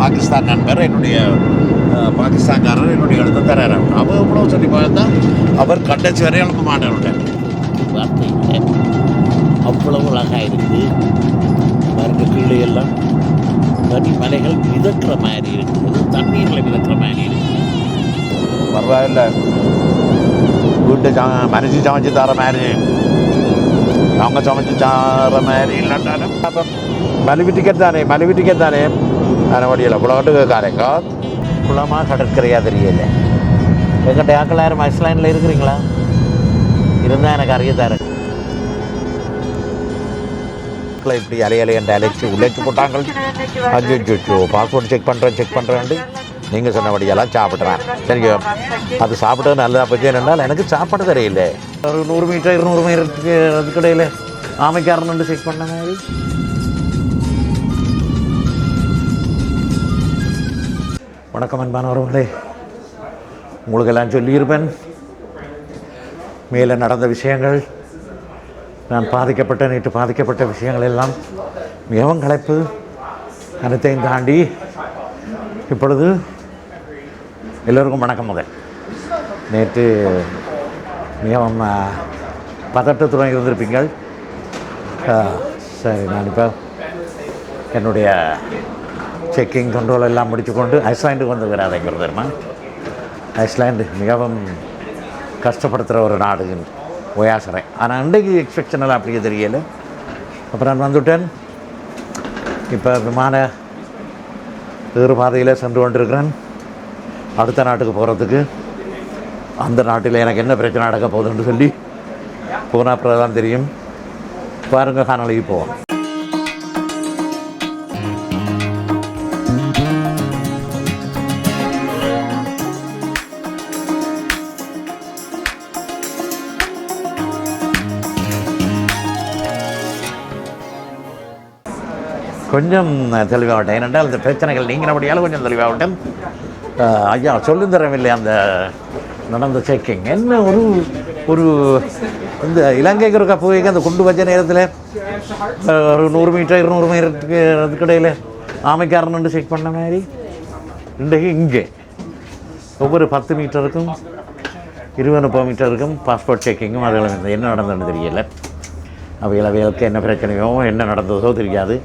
பாகிஸ்தான் நண்பர் என்னுடைய பாகிஸ்தான்காரர் என்னுடைய எழுத தராரு. அவ எவ்வளோ சொல்லி பார்த்தா அவர் கடைசி வரை எழுப்ப மாட்டேன் வார்த்தை அவ்வளவு அழகாக இருக்குது பாருங்க கீழே எல்லாம் பனிமலைகள் மிதக்கிற மாதிரி இருக்குது. தண்ணீரில் மிதக்கிற மாதிரி இருக்குது. பரவாயில்ல. வீட்டு சா மனுஷி சமைச்சு தர மாதிரி. அவங்க சமைச்சு தர மாதிரி இல்லாட்டாலும் அப்போ மலிவு டிக்கெட் தானே மலிவு டிக்கெட் தானே. அதன் வழியில் புலகட்டு குளமாக கடற்கரையா தெரியல எங்கிட்ட யாக்கள் யாரும் ஐஸ்லாண்டில் இருக்கிறீங்களா இருந்தால் எனக்கு அறிய தரேன் இப்படி அலையலை என்று அழைச்சி உழைச்சி போட்டாங்க அஞ்சு அச்சோ பாஸ்போர்ட் செக் பண்ணுறேன் செக் பண்ணுறேன்ட்டு நீங்கள் சொன்னபடியெல்லாம் சாப்பிட்றேன் சரிங்க அது சாப்பிட்டது நல்லதாக போச்சு என்றால் எனக்கு சாப்பாடு தெரியல ஒரு நூறு மீட்டர் இருநூறு மீட்டருக்கு அதுக்கிடையில் ஆமைக்காரன் செக் பண்ண மாதிரி வணக்கம் அன்பானவர்களே. உங்களுக்கெல்லாம் சொல்லியிருப்பேன். மேலே நடந்த விஷயங்கள் நான் பாதிக்கப்பட்ட நேற்று பாதிக்கப்பட்ட விஷயங்கள் எல்லாம் மிகவும் களைப்பு. அனைத்தையும் தாண்டி இப்பொழுது எல்லோருக்கும் வணக்கம் முதல். நேற்று மிகவும் பதட்டத்துடன் இருந்திருப்பீங்கள். சரி நான் இப்போ என்னுடைய செக்கிங் கண்ட்ரோல் எல்லாம் முடித்துக்கொண்டு ஐஸ்லாண்டுக்கு வந்து வராதுங்கிறது தெரியுமா? ஐஸ்லாண்டு மிகவும் கஷ்டப்படுத்துகிற ஒரு நாடு ஒயாசரை. ஆனால் அன்றைக்கு எக்ஸ்பெக்ஷன் எல்லாம் அப்படியே தெரியலை. அப்புறம் நான் வந்துவிட்டேன் இப்போ விமான வேறு பாதையில் சென்று கொண்டிருக்கிறேன். அடுத்த நாட்டுக்கு போகிறதுக்கு அந்த நாட்டில் எனக்கு என்ன பிரச்சனை நடக்க போகுதுன்னு சொல்லி போனால் அப்புறம் தான் தெரியும். பாருங்க காணொலிக்கு போவோம். கொஞ்சம் தெளிவாகட்டும். ஏனென்றால் அந்த பிரச்சனைகள் நீங்கினபடியால் கொஞ்சம் தெளிவாகட்டும். ஐயா சொல்லும் தரவில்லை அந்த நடந்த செக்கிங் என்ன ஒரு ஒரு இந்த இலங்கைக்கு இருக்க போய் அந்த குண்டு வச்ச நேரத்தில் ஒரு நூறு மீட்டர் இருநூறு மீட்டருக்கு அதுக்கிடையில் ஆமைக்காரன் செக் பண்ண மாதிரி? இன்றைக்கு இங்கே. ஒவ்வொரு பத்து மீட்டருக்கும் இருபது முப்பது மீட்டருக்கும் பாஸ்போர்ட் செக்கிங்கும் அதில் என்ன நடந்ததுன்னு தெரியலை. அவையில் அவைகளுக்கு என்ன பிரச்சனையோ என்ன நடந்ததோ தெரியாது.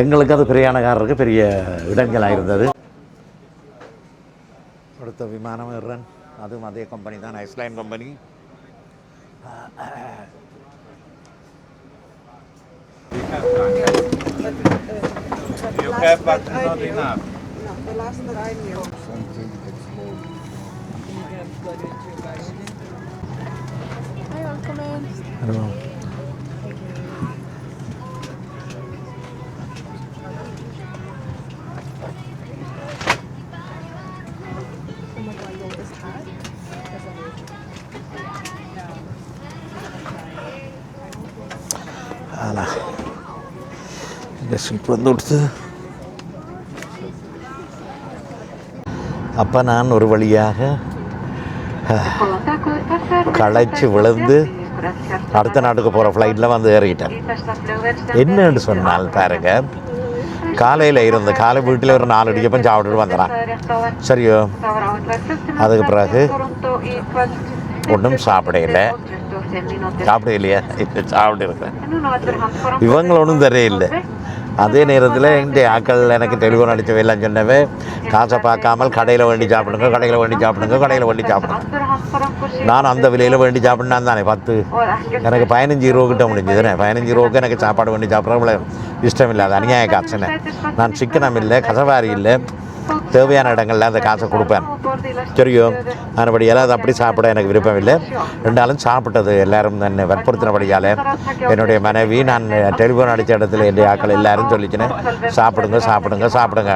எங்களுக்கு அது பிரயாணக்காரருக்கு பெரிய இடைஞ்சலாக இருந்தது அடுத்த விமானம் ஏறுறேன் அதுவும் அதே கம்பெனி தான் Iceline company The last that I knew. Hi, welcome in. Oh இந்த ஷிப் வந்து கொடுத்து அப்போ நான் ஒரு வழியாக களைச்சி விழுந்து அடுத்த நாட்டுக்கு போகிற ஃப்ளைட்டில் வந்து ஏறிக்கிட்டேன் என்னன்னு சொன்னால் பாருங்க காலையில் இருந்து காலை வீட்டில் ஒரு நாலு அடிக்கப்போ சாப்பிட்டுட்டு வந்துடான் சரியோ அதுக்கு பிறகு ஒன்றும் சாப்பிடையில சாப்பிட இல்லையா இப்போ சாப்பிட்டு இருக்கேன் இவங்களை ஒன்றும் தெரியல அதே நேரத்தில் இந்த ஆக்கள் எனக்கு டெலிஃபோன் அடிச்சவை எல்லாம் சொன்னவே காசை பார்க்காமல் கடையில் வேண்டி சாப்பிடுங்க கடையில் வேண்டி சாப்பிடுங்க கடையில் வேண்டி சாப்பிடுங்க. நான் அந்த விலையில் வேண்டி சாப்பிட்னா தானே பத்து. எனக்கு பதினஞ்சு ரூபா கிட்ட முடிஞ்சதுனே. பதினஞ்சு ரூபாய்க்கு எனக்கு சாப்பாடு வேண்டி சாப்பிட்ற இஷ்டம் இல்லை அது அநியாய காசுனே நான் சிக்கனம் இல்லை கசவாரி இல்லை. தேவையான இடங்களில் அந்த காசை கொடுப்பேன். தெரியும். அதன்படியால் அது அப்படி சாப்பிட எனக்கு விருப்பம் இல்லை ரெண்டாலும் சாப்பிட்டது எல்லாரும் என்னை வற்புறுத்தினபடியால் என்னுடைய மனைவி நான் டெலிஃபோன் அடித்த இடத்துல என்னுடைய ஆக்கள் எல்லாரும் சொல்லிச்சுன்னு சாப்பிடுங்க சாப்பிடுங்க சாப்பிடுங்க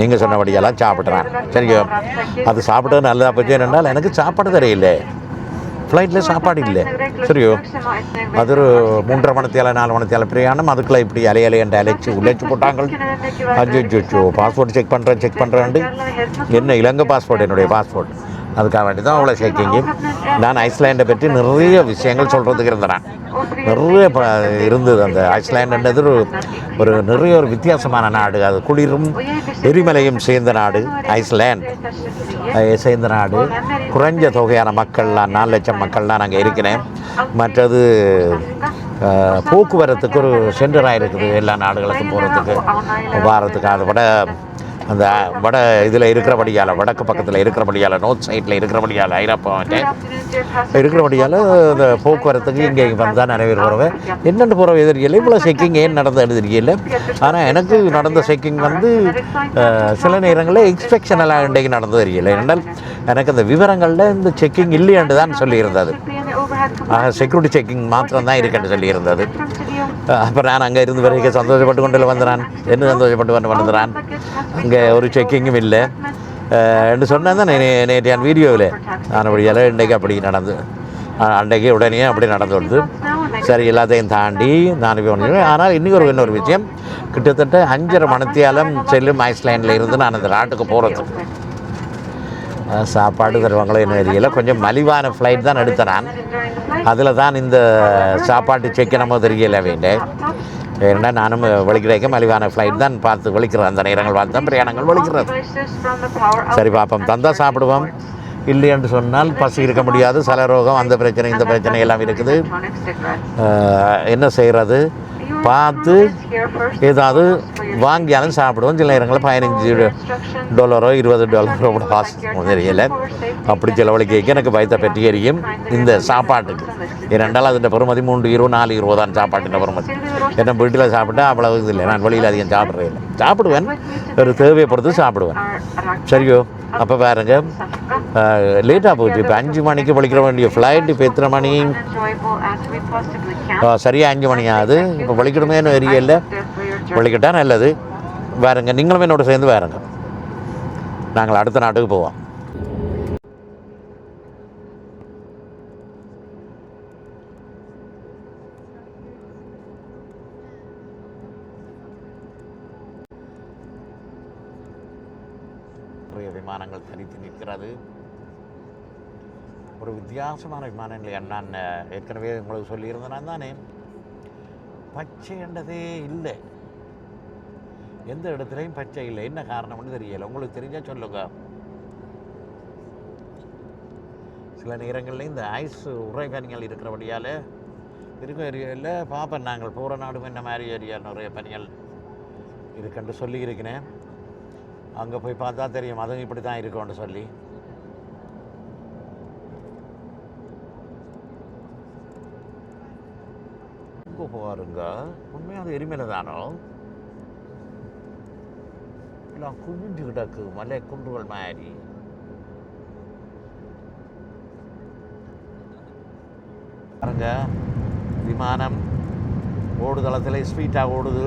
நீங்கள் சொன்னபடியெல்லாம் சாப்பிட்றேன் சரியோ அது சாப்பிட்டது நல்லதா போச்சு. என்றால் எனக்கு சாப்பாடு தெரியல ஃப்ளைட்டில் சாப்பாடு இல்லை சரியோ? அது ஒரு மூன்றரை மணித்தியால நாலு மணித்தியால பிரயாணம். அதுக்குள்ளே இப்படி அலையலை என்று அழைச்சி உழைச்சி போட்டாங்க அஞ்சு அச்சோ பாஸ்போர்ட் செக் பண்ணுறேன் செக் பண்ணுறேன்ட்டு என்ன இலங்கை பாஸ்போர்ட்? என்னுடைய பாஸ்போர்ட். அதுக்காக வேண்டி தான் அவ்வளோ ஷேக்கிங்கு நான் ஐஸ்லாண்டை பற்றி நிறைய விஷயங்கள் சொல்கிறதுக்கு இருந்தேன். நிறைய ப இருந்தது அந்த ஐஸ்லாண்டுன்றது ஒரு ஒரு நிறைய ஒரு வித்தியாசமான நாடு. அது குளிரும் எரிமலையும் சேர்ந்த நாடு ஐஸ்லேண்ட் சேர்ந்த நாடு. குறைஞ்ச தொகையான மக்கள்லாம் நாலு லட்சம் மக்கள்லாம் நாங்கள் இருக்கிறேன். மற்றது போக்குவரத்துக்கு ஒரு சென்டராக இருக்குது. எல்லா நாடுகளுக்கும் போகிறதுக்கு வாரத்துக்கு. அதை விட அந்த வட இதில் இருக்கிறபடியால் வடக்கு பக்கத்தில் இருக்கிறபடியால் நோர்த் சைடில் இருக்கிறபடியால் ஐரோப்பாவே இருக்கிறபடியால் இந்த போக்குவரத்துக்கு இங்கே வந்தால் நிறைய பேர் போகிறவன் என்னென்னு போகிற தெரியல இவ்வளோ செக்கிங் ஏன் நடந்த தெரியல ஆனால் எனக்கு நடந்த செக்கிங் வந்து சில நேரங்களில் எக்ஸ்பெக்ஷனலாக இன்றைக்கு நடந்தது தெரியல என்றால் எனக்கு அந்த விவரங்களில் இந்த செக்கிங் இல்லையாண்டு தான் சொல்லியிருந்தது. செக்யூரிட்டி செக்கிங் மாத்திரம் தான் இருக்குன்னு சொல்லியிருந்தது. அப்புறம் நான் அங்கே இருந்து பிறகு சந்தோஷப்பட்டு கொண்டு வந்துறான் என்ன சந்தோஷப்பட்டு கொண்டு வந்துறான் அங்கே ஒரு செக்கிங்கும் இல்லை. என்று சொன்னேன் தான் நே- நேற்று என் வீடியோவில். நான் அப்படியால் இன்றைக்கு அப்படி நடந்து அன்றைக்கு உடனே அப்படி நடந்து வந்து சரி எல்லாத்தையும் தாண்டி நான் போய் ஒன்று ஆனால் இன்னைக்கு ஒரு இன்னொரு விஷயம். கிட்டத்தட்ட அஞ்சரை மணத்தியாலம் செல்லும் ஐஸ்லேண்டில் இருந்து நான் அந்த நாட்டுக்கு போகிறது சாப்பாடு தருவாங்களோ என்ன தெரியல. கொஞ்சம் மலிவான ஃப்ளைட் தான் எடுத்தேன் நான் அதில் தான் இந்த சாப்பாட்டு செக்கனமோ தெரியல வேண்டேன் ஏன்னா நானும் வலிக்கிறேக்க மலிவான ஃப்ளைட் தான் பார்த்து வலிக்கிறேன். அந்த நேரங்கள் பார்த்து தான் பிரயாணங்கள் வலிக்கிறது. சரி பார்ப்போம் தந்தால் சாப்பிடுவோம். இல்லை என்று சொன்னால் பசி இருக்க முடியாது. சல ரோகம் அந்த பிரச்சனை இந்த பிரச்சனை எல்லாம் இருக்குது. என்ன செய்கிறது பார்த்து ஏதாவது வாங்கியாலும் சாப்பிடுவோம். சில நேரங்களில் பதினஞ்சு டாலரோ இருபது டாலரோ கூட காசு தெரியல. அப்படி செலவழிக்க எனக்கு பயத்தை பற்றி எரியும் இந்த சாப்பாட்டுக்கு. ரெண்டால் அதன் பெருமதி மூன்று இருபது நாலு இருபது தான் சாப்பாட்டின் பெருமதி. என்ன வீட்டில் சாப்பிட்டா அவ்வளவு இது இல்லை. நான் வழியில் அதிகம் சாப்பிட்றேன் இல்லை. சாப்பிடுவேன். ஒரு தேவையை பொறுத்து சாப்பிடுவேன். சரியோ? அப்போ பாருங்க. லேட்டாக போச்சு. இப்போ அஞ்சு மணிக்கு படிக்கிற வேண்டிய ஃப்ளைட் இப்போ எத்தனை மணி? சரியாக அஞ்சு மணி ஆகுது இப்போ வலிக்கணுமேனு இல்லை வலிக்கிட்டால் நல்லது. வேறுங்க நீங்களும் என்னோட சேர்ந்து வேறுங்க நாங்கள் அடுத்த நாட்டுக்கு போவோம். வித்தியாசமான விமான நிலையம் நான் ஏற்கனவே உங்களுக்கு சொல்லியிருந்தேன் தானே. பச்சை என்றதே இல்லை. எந்த இடத்துலையும் பச்சை இல்லை. என்ன காரணம்னு தெரியல. உங்களுக்கு தெரிஞ்சால் சொல்லுங்க. சில நேரங்களில் இந்த ஐஸ் உறைபனிகள் இருக்கிறபடியால் இருக்கும் ஏரியாவில் பார்ப்பேன் நாங்கள் போகிற நாடும் என்ன மாதிரி ஏரியா நிறைய பனிகள் இருக்குன்ட்டு சொல்லியிருக்கிறேன். அங்கே போய் பார்த்தா தெரியும். அதுவும் இப்படி தான் இருக்கும்னு சொல்லி. இங்கே பாருங்க உண்மையாக அது எரிமலை தானோ எல்லாம் குவிஞ்சு கிடக்கு மலை குன்றுகள் மாதிரி. பாருங்க விமானம் ஓடுதளத்தில் ஸ்வீட்டாக ஓடுது.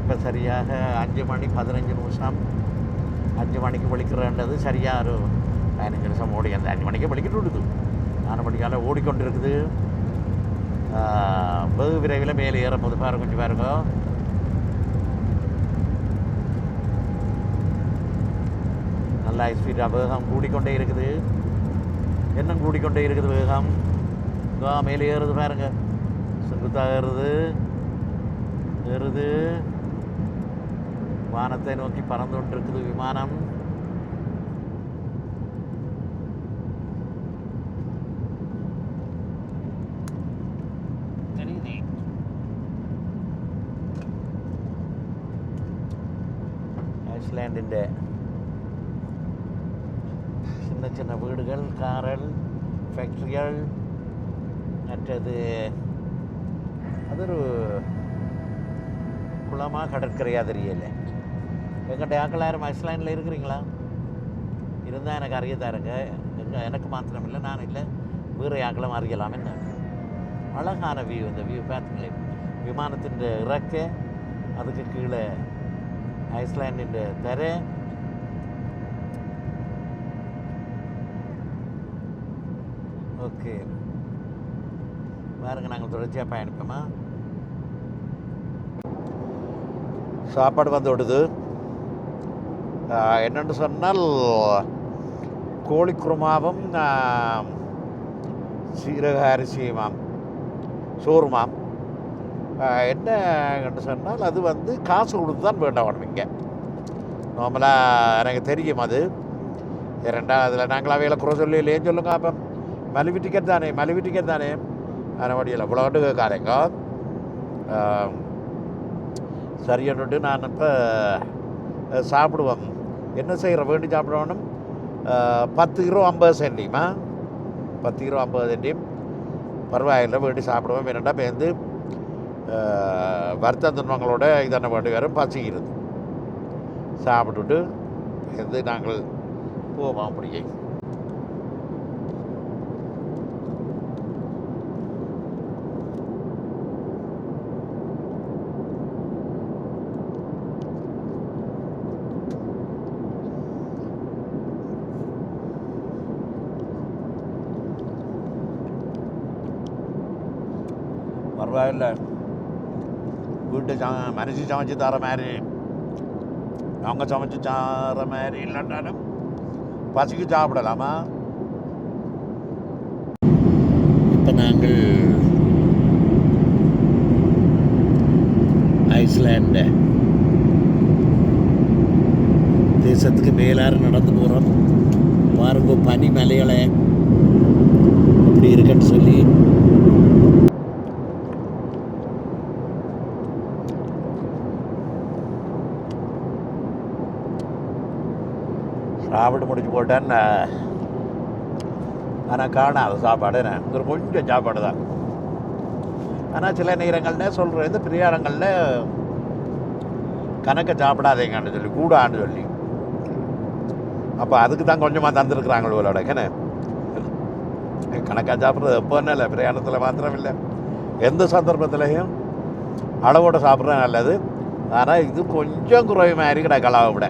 இப்போ சரியாக அஞ்சு மணி பதினஞ்சு நிமிஷம். அஞ்சு மணிக்கு விழிக்கிறேன்றது சரியாக ஒரு பதினஞ்சு நிமிஷம் ஓடி அந்த அஞ்சு மணிக்கு விழிக்கிட்டு விடுது நாலு மணிக்கால ஓடிக்கொண்டு இருக்குது வெகு விரைவில் மேலே ஏறும் போது பாருங்க கொஞ்சம் பாருங்க நல்லா ஸ்பீடாக வேகம் கூடிக்கொண்டே இருக்குது இன்னும் கூடிக்கொண்டே இருக்குது வேகம் மேலே ஏறுது பாருங்க செங்குத்தாக ஏறுது ஏறுது வானத்தை நோக்கி பறந்து கொண்டிருக்குது விமானம் தெரியுதே ഐസ്ലാൻഡിൻ്റെ சின்ன ചിന്ന വീടുകൾ കാറൽ ഫാക്ടറികൾ മറ്റത് അതൊരു குளமாக கடற்கரையாக தெரியலை எங்கிட்ட ஆக்களாயிரம் ஐஸ்லாண்டில் இருக்கிறீங்களா இருந்தால் எனக்கு அறிய தாருங்க எனக்கு மாத்திரம் இல்லை நான் இல்லை வேறு ஆக்களும் அறியலாமே அழகான வியூ இந்த வியூ பார்த்துங்களேன் விமானத்தின் இறக்க அதுக்கு கீழே ഐസ്ലാൻഡിൻ്റെ திரை. ஓகே. பாருங்க நாங்கள் தொடர்ச்சியாக பயணிப்போமா? சாப்பாடு வந்து விடுது என்னென்னு சொன்னால் கோழிக்குருமாவும் ஆ, சீரக அரிசியுமாம் சோறுமாம். என்ன சொன்னால் அது வந்து காசு கொடுத்து தான் வேண்டாம் இங்கே. நார்மலாக எனக்கு தெரியும் அது. ரெண்டாவது அதில் நாங்கள் அவையில் குறை சொல்லி சொல்லுங்க அப்போ மலிவு டிக்கெட் தானே மலிவு டிக்கெட் தானே. அதன் வழியில் இவ்வளோண்டு கேட்காதேங்க. சரியன்னுட்டு நான் இப்போ சாப்பிடுவோம். என்ன செய்கிற வேண்டி சாப்பிடணும். பத்து கிலோ ஐம்பது சென்டியுமா? பத்து கிலோ ஐம்பது சென்டியும். பரவாயில்லை வேண்டி சாப்பிடுவோம். என்னடா பேருந்து. துன்பங்களோட இதென்ன வேண்டி வரும் பசிக்கிறது சாப்பிட்டுட்டு பேருந்து நாங்கள் போவோம் அப்படியே. பரவாயில்ல. வீட்டு சா மனுஷன் சமைச்சு தர மாதிரி. அவங்க சமைச்சு தர மாதிரி இல்லைன்னாலும் பசிக்கு சாப்பிடலாமா? இப்போ நாங்கள் ஐஸ்லாண்டு தேசத்துக்கு மேலாறு நடந்து போகிறோம். பாருங்க பனி மலைகளை இப்படி இருக்குன்னு சொல்லி. சாப்பிட்டு முடிச்சு போட்டேன். ஆனால் காணாத சாப்பாடு என்ன? ஒரு கொஞ்சம் சாப்பாடு தான். ஆனால் சில நேரங்களில் சொல்கிறேன் இந்த பிரியாரங்களில் கணக்கை சாப்பிடாதீங்கன்னு சொல்லி கூடான்னு சொல்லி. அப்போ அதுக்கு தான் கொஞ்சமாக தந்துருக்குறாங்களோ இவளோட கணே கணக்காக சாப்பிட்றது எப்போன்னு இல்லை? பிரயாணத்தில் மாத்திரம் இல்லை எந்த சந்தர்ப்பத்திலையும் அளவோட சாப்பிட்றது நல்லது. ஆனால் இது கொஞ்சம் குறைவு மாதிரி கிடக்கலாவை விட.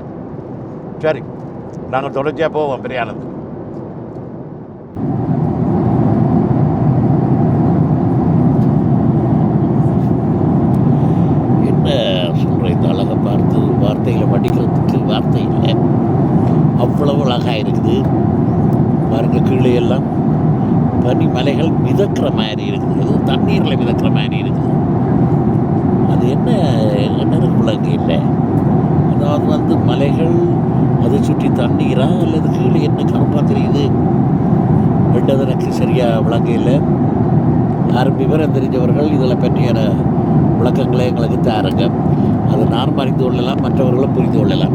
நாங்கள் தொடர்ச்சியாக போவோம் பிரயாணத்துக்கு. என்ன சொல்கிற இந்த அழகை பார்த்து வார்த்தையில் வடிக்கிறதுக்கு வார்த்தை இல்லை. அவ்வளவு அழகாக இருக்குது. பாருங்க கீழே எல்லாம் பனி மலைகள் மிதக்கிற மாதிரி இருக்குது. அது தண்ணீரில் மிதக்கிற மாதிரி இருக்குது. அது என்ன என்னன்னு விளங்கு இல்லை? அது வந்து மலைகள் அதை சுற்றி தண்ணீரா அல்லது கீழே என்ன கருப்பாக தெரியுது? ரெண்டது எனக்கு சரியாக விளங்க இல்லை. யாரும் விவரம் தெரிஞ்சவர்கள் இதில் பற்றியான விளக்கங்களை எங்களுக்கு தாருங்க. அதை நான் அறிந்து கொள்ளலாம் மற்றவர்களும் புரிந்து கொள்ளலாம்.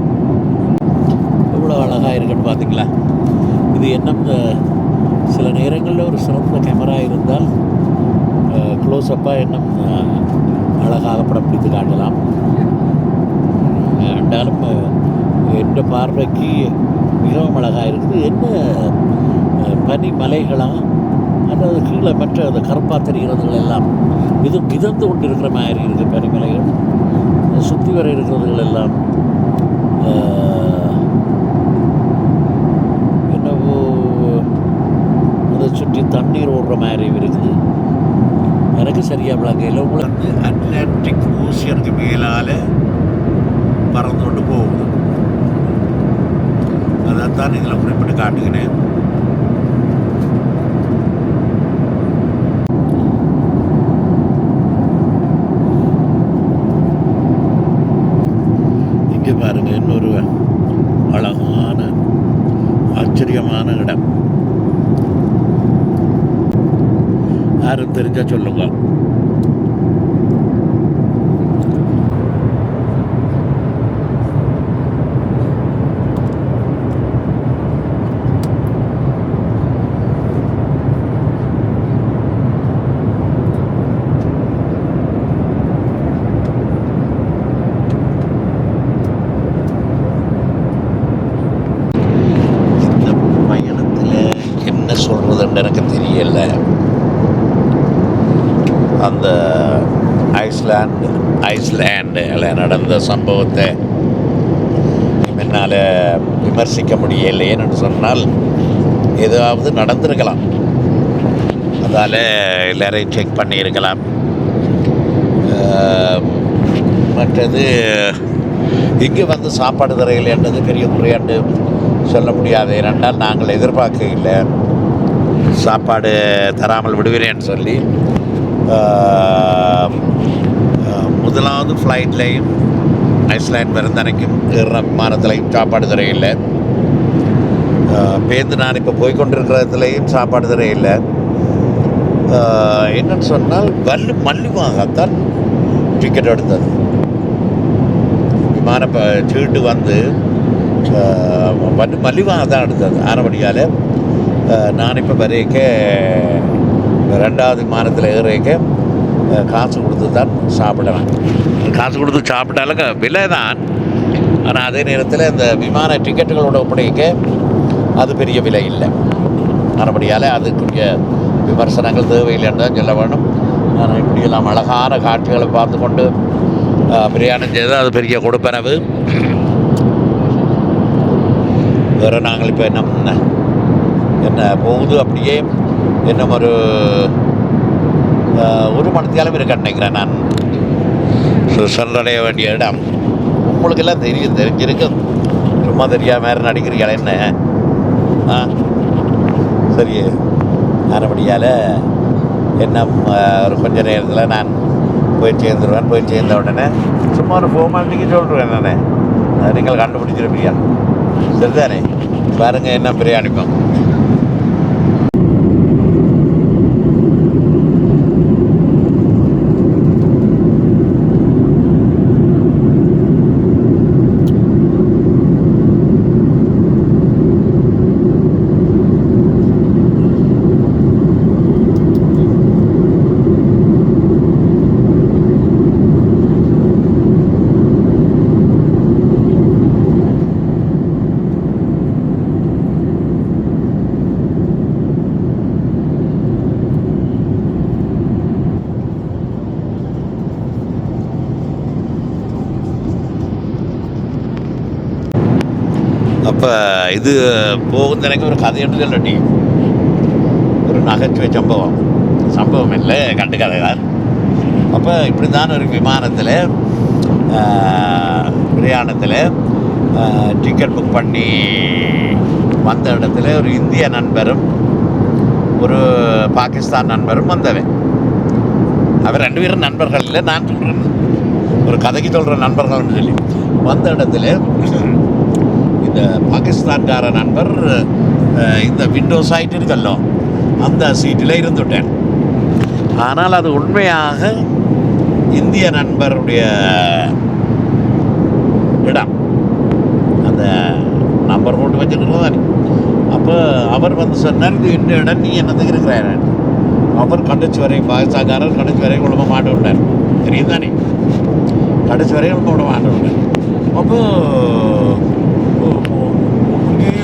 எவ்வளோ அழகாக இருக்குன்னு பார்த்தீங்களா இது என்ன சில நேரங்களில் ஒரு சிறந்த கேமரா இருந்தால் க்ளோஸ்அப்பாக இன்னும் அழகாக படம் பிடித்து காட்டலாம். என்றாலும் எந்த பார்வைக்கு மிகவும் அழகாக இருக்குது என்ன பனிமலைகளாக பனி அல்லது கீழே மற்ற அந்த கருப்பா தெரிகிறதுகள் எல்லாம் இது மிதந்து கொண்டு இருக்கிற மாதிரி இருக்குது பனிமலைகள். சுற்றி வர இருக்கிறதுகள் எல்லாம் என்னவோ அதை சுற்றி தண்ணீர் ஓடுற மாதிரி இருக்குது. எனக்கு சரியாக விளங்க இல்லை உங்களுக்கு அட்லாண்டிக் ஓசியனுக்கு மேலால் பறந்து கொண்டு போகுது அதைத்தான் இதில் குறிப்பிட்டு காட்டுகிறேன் இங்கே பாருங்க இன்னொரு அழகான ஆச்சரியமான இடம் யாரும் தெரிஞ்சா சொல்லுங்க இந்த பயணத்தில் என்ன சொல்கிறதுன்னு எனக்கு தெரியல அந்த ஐஸ்லாண்ட் ஐஸ்லாண்டில் நடந்த சம்பவத்தை என்னால் விமர்சிக்க முடியலை. ஏன்னு சொன்னால் ஏதாவது நடந்திருக்கலாம். அதால் எல்லாரையும் செக் பண்ணியிருக்கலாம். மற்றது இங்கே வந்து சாப்பாடு தரையில் என்னது பெரிய குறையாண்டு சொல்ல முடியாது. ஏனென்றால் நாங்கள் எதிர்பார்க்க இல்லை சாப்பாடு தராமல் விடுகிறேன்னு சொல்லி முதலாவது ஃப்ளைட்லேயும் ஐஸ்லாண்ட் விருந்தனைக்கும் ஏற விமானத்திலையும் சாப்பாடு தரையில்லை பேருந்து நான் இப்போ போய்கொண்டிருக்கிறதுலேயும் சாப்பாடு தரையில்லை என்னன்னு சொன்னால் வல்லு மல்லிவாகத்தான் டிக்கெட் எடுத்தது. விமான ப- சீட்டு வந்து ஆஹ், வந்து மலிவாக தான் எடுத்தது. ஆனபடியால் நான் இப்போ வரைக்க ரெண்டாவது விமானத்தில் ஏறிக்க காசு கொடுத்து தான் சாப்பிடுவேன் காசு கொடுத்து சாப்பிட்டாலும் விலை தான் ஆனால் அதே நேரத்தில் இந்த விமான டிக்கெட்டுகளோட ஒப்படைக்க அது பெரிய விலை இல்லை. மறுபடியால் அதுக்குரிய விமர்சனங்கள் தேவையில்லைன்னு தான் சொல்ல வேணும். ஆனால் இப்படியெல்லாம் அழகான காட்சிகளை பார்த்து கொண்டு பிரயாணம் செய்து அது பெரிய கொடுப்பனவு. வேறு நாங்கள் இப்போ என்ன என்ன போகுது அப்படியே? இன்னும் ஒரு ஒரு மணத்தியாலும் இருக்க நினைக்கிறேன் நான். சு- சென்றடைய வேண்டிய இடம். உங்களுக்கெல்லாம் தெரியும் தெரிஞ்சிருக்கும். சும்மா தெரியாம வேறு நடிக்கிறீங்களா என்ன? ஆ? சரி. ஆனபடியால் என்ன ஒரு கொஞ்ச நேரத்தில் நான் போய் சேர்ந்துருவேன். போய் சேர்ந்த உடனே சும்மா ஒரு ஃபார்மாலிட்டிக்கு சொல்லிடுவேன் நானே. நீங்கள் கண்டுபிடிச்சிருப்பீங்க. சரிதானே? பாருங்கள் என்ன பிரியாணிப்போம் அப்போ இது போகும் எனக்கு ஒரு கதையொன்று சொல்லட்டி ஒரு நகைச்சுவை சம்பவம். சம்பவம் இல்லை கண்டு கதை தான் அப்போ இப்படி தான் ஒரு விமானத்தில் பிரயாணத்தில் டிக்கெட் புக் பண்ணி வந்த இடத்துல ஒரு இந்திய நண்பரும் ஒரு பாகிஸ்தான் நண்பரும் வந்தவன். அவர் ரெண்டு பேரும் நண்பர்கள் இல்லை நான் சொல்கிறேன் ஒரு கதைக்கு சொல்கிற நண்பர்கள்னு சொல்லி. வந்த இடத்துல இந்த பாகிஸ்தான்கார நண்பர் இந்த விண்டோ சைட் இருக்கல்லோ அந்த சீட்டில் இருந்துட்டேன். ஆனால் அது உண்மையாக இந்திய நண்பருடைய இடம். அந்த நம்பர் போட்டு வச்சுருக்கோம் தானே அப்போ அவர் வந்து சொன்னார் இது இந்த இடம் நீ என்னத்துக்கு இருக்கிறாரு அவர் கடைச்சி வரை பாகிஸ்தான்காரர் கடைச்சி வரை குழம்ப மாட்டு விட்டார். தெரியும் தானே கடைசி வரை குழம்ப விட மாட்டு விட்டார். அப்போது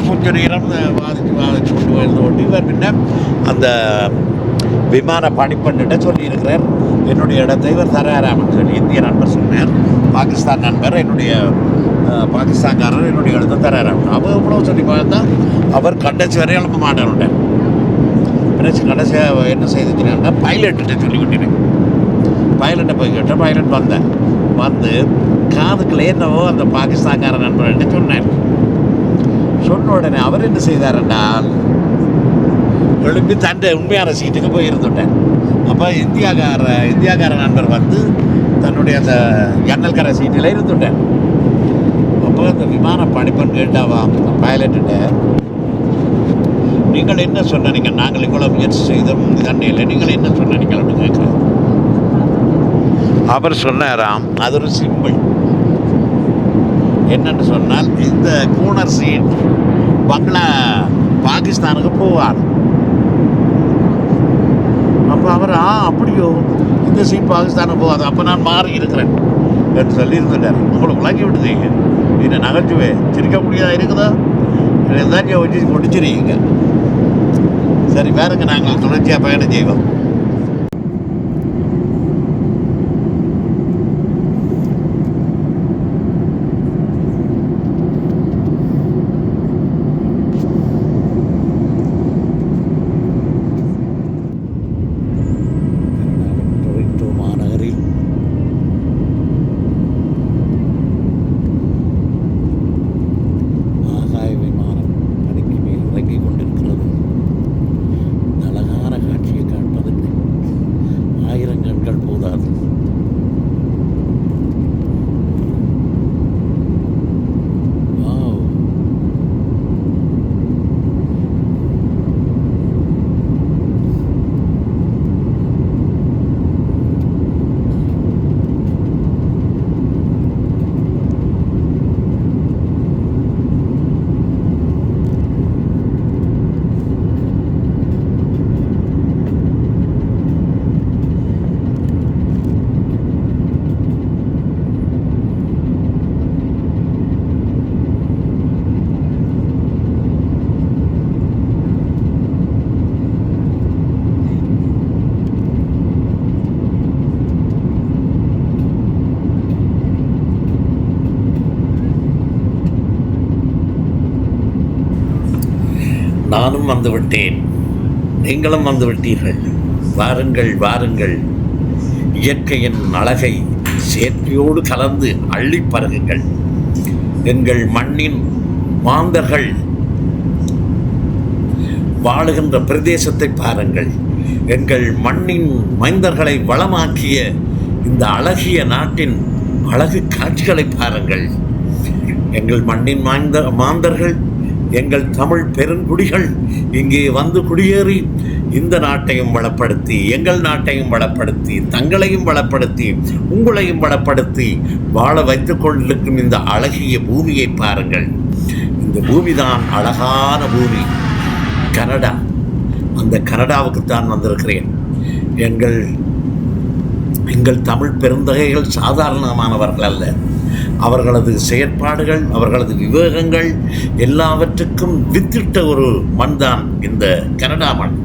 கொஞ்ச நேரம் வாதிச்சு வாதிச்சு கொண்டு வந்து கொண்டு இவர் பின்ன அந்த விமான பணிப்பண்ணிட்ட சொல்லியிருக்கிறார் என்னுடைய இடத்தை இவர் தராராமன் சொல்லி இந்திய நண்பர் சொன்னார் பாகிஸ்தான் நண்பர் என்னுடைய பாகிஸ்தான்காரர் என்னுடைய இடத்தை தராராம் அவர் எவ்வளோ சொல்லி பார்த்தா அவர் கடைசி வரை எழுப்ப மாட்டேன் கடைசி கடைசியாக என்ன செய்துச்சுன்னா பைலட்டுகிட்ட சொல்லி விட்டுனேன் பைலட்டை போய் கேட்டேன் பைலட் வந்தேன் வந்து காதுக்குள்ளே என்னவோ அந்த பாகிஸ்தான்கார நண்பர்கிட்ட சொன்னேன் சொன்ன உடனே அவர் என்ன செய்தார் என்றால் எழுப்பி தண்டை உண்மையான சீட்டுக்கு போய் அப்போ இந்தியாக்கார இந்தியாக்கார நண்பர் வந்து தன்னுடைய அந்த ஜன்னல்கார சீட்டில் இருந்துட்டேன் அப்போ அந்த விமான பணிப்பெண் கேட்டாவா பைலட்டுட்ட நீங்கள் என்ன சொன்னீங்க நாங்கள் இவ்வளோ முயற்சி செய்தோம் தண்ணியில் நீங்கள் என்ன சொன்னீங்க அப்படின்னு கேட்குறேன் அவர் சொன்னாராம் அது ஒரு சிம்பிள் என்னென்று சொன்னால் இந்த கூனர் சீட் பங்களா பாகிஸ்தானுக்கு போவார். அப்போ அவர் ஆ அப்படியோ இந்த சீட் பாகிஸ்தானுக்கு போகாது. அப்போ நான் மாறி இருக்கிறேன் என்று சொல்லி உங்களை உங்களுக்கு விளக்கி விடுதீங்க இது நகைச்சுவே சிரிக்க முடியாதா இருக்குதா? இதுதான் வச்சு முடிச்சிருக்கீங்க. சரி பாருங்க நாங்கள் தொடர்ச்சியாக பயணம் செய்வோம். நானும் வந்து நீங்களும் வந்துவிட்டீர்கள். வாருங்கள் வாருங்கள். இயற்கையின் அழகை செயற்கையோடு கலந்து அள்ளி பருகுங்கள். எங்கள் மண்ணின் மாந்தர்கள் வாழுகின்ற பிரதேசத்தை பாருங்கள். எங்கள் மண்ணின் மைந்தர்களை வளமாக்கிய இந்த அழகிய நாட்டின் அழகு காட்சிகளை பாருங்கள். எங்கள் மண்ணின் மாந்த மாந்தர்கள் எங்கள் தமிழ் பெருங்குடிகள் இங்கே வந்து குடியேறி இந்த நாட்டையும் வளப்படுத்தி எங்கள் நாட்டையும் வளப்படுத்தி தங்களையும் வளப்படுத்தி உங்களையும் வளப்படுத்தி வாழ வைத்துக் கொண்டிருக்கும் இந்த அழகிய பூமியை பாருங்கள். இந்த பூமிதான் அழகான பூமி. கனடா. அந்த கனடாவுக்கு தான் வந்திருக்கிறேன். எங்கள் எங்கள் தமிழ் பெருந்தகைகள் சாதாரணமானவர்கள் அல்ல. அவர்களது செயற்பாடுகள் அவர்களது விவேகங்கள் எல்லாவற்றுக்கும் வித்திட்ட ஒரு மண் தான் இந்த கனடா மண்.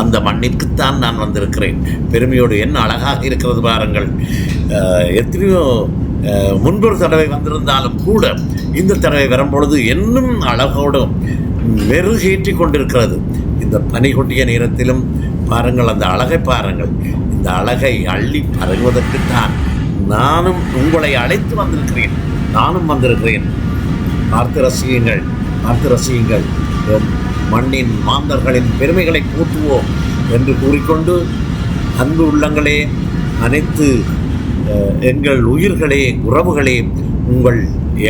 அந்த மண்ணிற்குத்தான் நான் வந்திருக்கிறேன். பெருமையோடு என்ன அழகாக இருக்கிறது பாருங்கள். எத்தனையோ முன்பொரு தடவை வந்திருந்தாலும் கூட இந்த தடவை வரும்பொழுது இன்னும் அழகோடும் மெருகேற்றி கொண்டிருக்கிறது. இந்த பனி கொட்டிய நேரத்திலும் பாருங்கள் அந்த அழகை பாருங்கள். இந்த அழகை அள்ளி பருகுவதற்குத்தான் நானும் உங்களை அழைத்து வந்திருக்கிறேன். நானும் வந்திருக்கிறேன். பார்த்து ரசியுங்கள் பார்த்து ரசியுங்கள். மண்ணின் மாந்தர்களின் பெருமைகளை கூட்டுவோம் என்று கூறிக்கொண்டு அன்பு உள்ளங்களே அனைத்து எங்கள் உயிர்களே உறவுகளே உங்கள்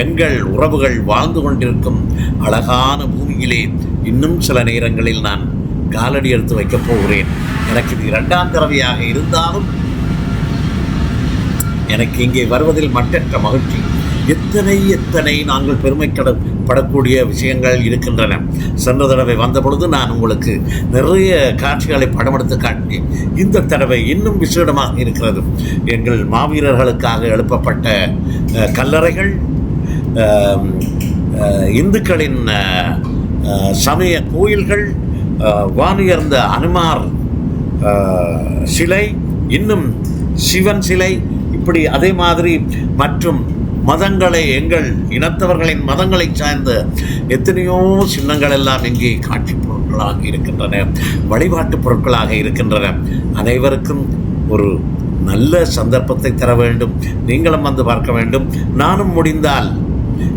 எங்கள் உறவுகள் வாழ்ந்து கொண்டிருக்கும் அழகான பூமியிலே இன்னும் சில நேரங்களில் நான் காலடி எடுத்து வைக்கப் போகிறேன். எனக்கு இது இரண்டாம் தடவையாக இருந்தாலும் எனக்கு இங்கே வருவதில் மட்டற்ற மகிழ்ச்சி. எத்தனை எத்தனை நாங்கள் பெருமை படக்கூடிய விஷயங்கள் இருக்கின்றன. சென்ற தடவை வந்த பொழுது நான் உங்களுக்கு நிறைய காட்சிகளை படமெடுத்து காட்டினேன். இந்த தடவை இன்னும் விசேடமாக இருக்கிறது. எங்கள் மாவீரர்களுக்காக எழுப்பப்பட்ட கல்லறைகள் இந்துக்களின் சமய கோயில்கள் வானுயர்ந்த அனுமார் சிலை இன்னும் சிவன் சிலை இப்படி அதே மாதிரி மற்றும் மதங்களை எங்கள் இனத்தவர்களின் மதங்களை சார்ந்த எத்தனையோ சின்னங்கள் எல்லாம் இங்கே காட்சி பொருட்களாக இருக்கின்றன வழிபாட்டு பொருட்களாக இருக்கின்றன. அனைவருக்கும் ஒரு நல்ல சந்தர்ப்பத்தை தர வேண்டும். நீங்களும் வந்து பார்க்க வேண்டும். நானும் முடிந்தால்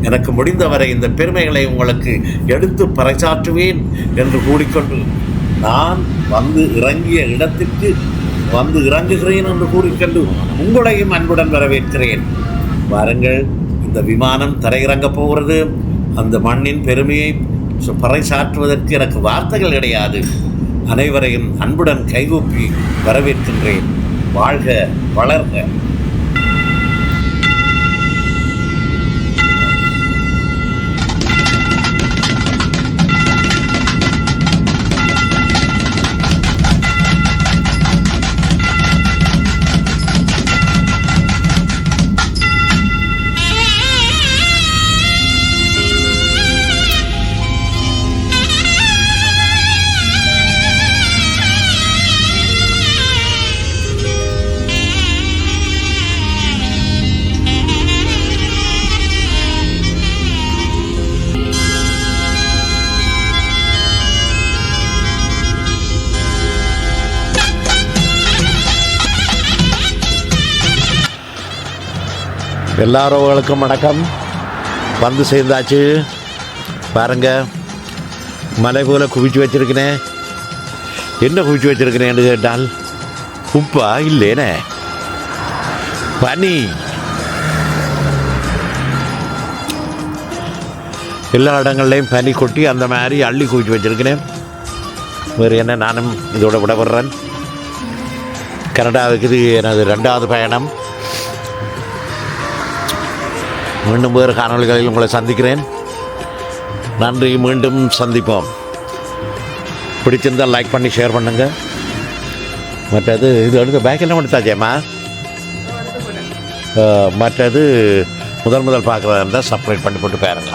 எனக்கு முடிந்தவரை இந்த பெருமைகளை உங்களுக்கு எடுத்து பறைசாற்றுவேன் என்று கூறிக்கொண்டு நான் வந்து இறங்கிய இடத்திற்கு வந்து இறங்குகிறேன் என்று கூறிக்கொண்டு உங்களையும் அன்புடன் வரவேற்கிறேன். வாருங்கள் இந்த விமானம் தரையிறங்கப் போகிறது. அந்த மண்ணின் பெருமையை பறைசாற்றுவதற்கு எனக்கு வார்த்தைகள் கிடையாது. அனைவரையும் அன்புடன் கைகூப்பி வரவேற்கின்றேன். வாழ்க வளர்க. எல்லாரோகளுக்கும் வணக்கம். வந்து சேர்ந்தாச்சு. பாருங்கள் மலை போல குவிச்சு வச்சிருக்கிறேன் என்ன குவிச்சு வச்சுருக்கினேன்னு கேட்டால் உப்பா இல்லைனே. பனி. எல்லா இடங்கள்லையும் பனி கொட்டி அந்த மாதிரி அள்ளி குவிச்சு வச்சிருக்கிறேன் வேறு என்ன நானும் இதோட விடப்படுறேன் கனடாவுக்கு இது எனது ரெண்டாவது பயணம். மீண்டும் வேறு காணொளிகளில் உங்களை சந்திக்கிறேன். நன்றி மீண்டும் சந்திப்போம். பிடிச்சிருந்தால் லைக் பண்ணி ஷேர் பண்ணுங்க. மற்றது இது எடுத்து பேக் எல்லாம் எடுத்தாச்சேம்மா அஹ், மற்றது முதல் முதல் பார்க்குறதா இருந்தால் சப்ஸ்கிரைப் பண்ணி போட்டு பாருங்க.